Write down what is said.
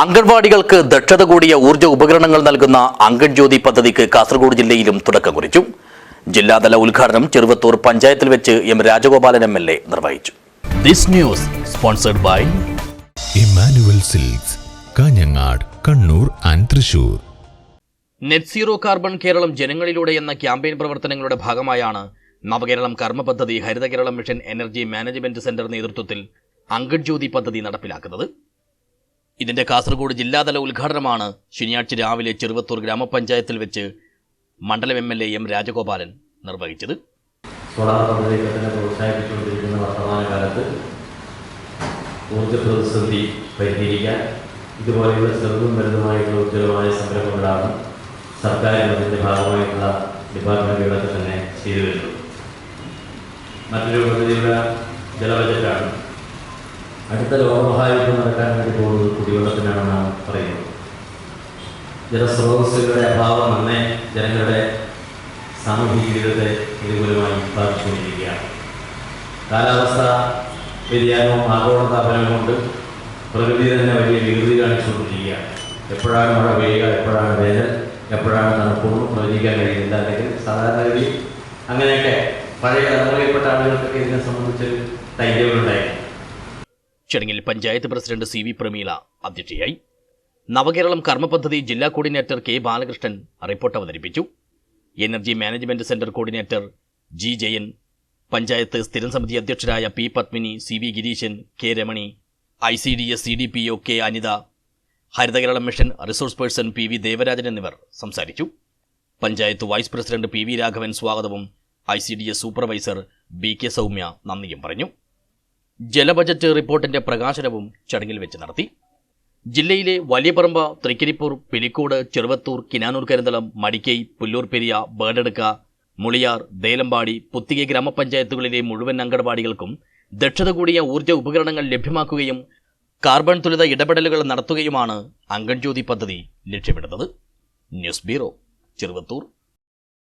അംഗൻവാടികൾക്ക് ദക്ഷത കൂടിയ ഊർജ ഉപകരണങ്ങൾ നൽകുന്ന അംഗൻജ്യോതി പദ്ധതിക്ക് കാസർഗോഡ് ജില്ലയിലും തുടക്കം കുറിച്ചു. ജില്ലാതല ഉദ്ഘാടനം ചെറുവത്തൂർ പഞ്ചായത്തിൽ വെച്ച് M Rajagopalan M L A നിർവഹിച്ചു. This news sponsored by Emmanuel silks Kanhangad Kannur and Thrissur. Net zero carbon Keralam ജനങ്ങളിലൂടെ എന്ന ക്യാമ്പയിൻ പ്രവർത്തനങ്ങളുടെ ഭാഗമായാണ് നവകേരളം കർമ്മ പദ്ധതി Haritha Keralam mission energy management centre നേതൃത്വത്തിൽ അങ്കഡ് ജ്യോതി പദ്ധതി നടപ്പിലാക്കുന്നത്. ഇതിന്റെ കാസർഗോഡ് ജില്ലാതല ഉദ്ഘാടനമാണ് ശനിയാഴ്ച രാവിലെ ചെറുവത്തൂർ ഗ്രാമപഞ്ചായത്തിൽ വെച്ച് മണ്ഡലം M L A M Rajagopalan നിർവഹിച്ചത്. സോളാർ പദ്ധതിയൊക്കെ തന്നെ പ്രോത്സാഹിപ്പിച്ചുകൊണ്ടിരിക്കുന്ന വർത്തമാനകാലത്ത് ഊർജ പ്രതിസന്ധി പരിഹരിക്കാൻ ഇതുപോലെയുള്ള ചെറുതും വലുതുമായിട്ടുള്ള ഉജ്ജ്വലമായ സംരംഭങ്ങളാണ് സർക്കാരിന് അതിന്റെ ഭാഗമായിട്ടുള്ള ഡിപ്പാർട്ട്മെന്റുകളൊക്കെ തന്നെ ചെയ്തു വരുന്നത് മറ്റൊരു പദ്ധതിയുള്ള ജലബജറ്റാണ്. അടുത്ത ലോകമഹായുദ്ധം നടക്കാൻ വേണ്ടി പോകുന്നത് കുടിവെള്ളത്തിനാണെന്നാണ് പറയുന്നത്. ജലസ്രോതസ്സുകളുടെ അഭാവം തന്നെ ജനങ്ങളുടെ സാമൂഹിക ജീവിതത്തെ പ്രതികൂലമായി ബാധിച്ചുകൊണ്ടിരിക്കുകയാണ്. കാലാവസ്ഥ വ്യതിയാനവും ആഗോളതാപനവും കൊണ്ട് പ്രകൃതി തന്നെ വലിയ വികൃതി കാണിച്ചുകൊണ്ടിരിക്കുകയാണ്. എപ്പോഴാണ് മഴ പെയ്യുക എപ്പോഴാണ് വേനൽ എപ്പോഴാണ് തണുപ്പൊന്നും പ്രവചിക്കാൻ കഴിയുന്നില്ല അല്ലെങ്കിൽ സാധാരണഗതി അങ്ങനെയൊക്കെ പഴയ തലമുറയിൽപ്പെട്ട ആളുകൾക്കൊക്കെ ഇതിനെ സംബന്ധിച്ചൊരു തൈര്യങ്ങളുണ്ടായിരുന്നു ചടങ്ങിൽ panchayat president C V Prameela അധ്യക്ഷയായി. നവകേരളം കർമ്മപദ്ധതി ജില്ലാ കോർഡിനേറ്റർ കെ ബാലകൃഷ്ണൻ റിപ്പോർട്ട് അവതരിപ്പിച്ചു. Energy management centre coordinator G Jayan panchayat സ്ഥിരം സമിതി അധ്യക്ഷരായ P Padmini C V Gireeshan K Ramani I C D S C D P O K Anitha Harithakeralam mission resource person P V Devarajan എന്നിവർ സംസാരിച്ചു. Panchayat vice president P V Raghavan സ്വാഗതവും I C D S supervisor B K Soumya നന്ദിയും പറഞ്ഞു. ജലബജറ്റ് റിപ്പോർട്ടിന്റെ പ്രകാശനവും ചടങ്ങിൽ വെച്ച് നടത്തി. ജില്ലയിലെ വലിയപറമ്പ തൃക്കരിപ്പൂർ പിലിക്കോട് ചെറുവത്തൂർ കിനാനൂർ കരിന്തളം മടിക്കൈ പുല്ലൂർ പെരിയ ബേഡെടുക്ക മുളിയാർ ദേലമ്പാടി പുത്തിക ഗ്രാമപഞ്ചായത്തുകളിലെ മുഴുവൻ അംഗൻവാടികൾക്കും ദക്ഷത കൂടിയ ഊർജ ഉപകരണങ്ങൾ ലഭ്യമാക്കുകയും കാർബൺ തുലിത ഇടപെടലുകൾ നടത്തുകയുമാണ് അങ്കൺജ്യോതി പദ്ധതി ലക്ഷ്യമിടുന്നത്. News bureau Cheruvathur.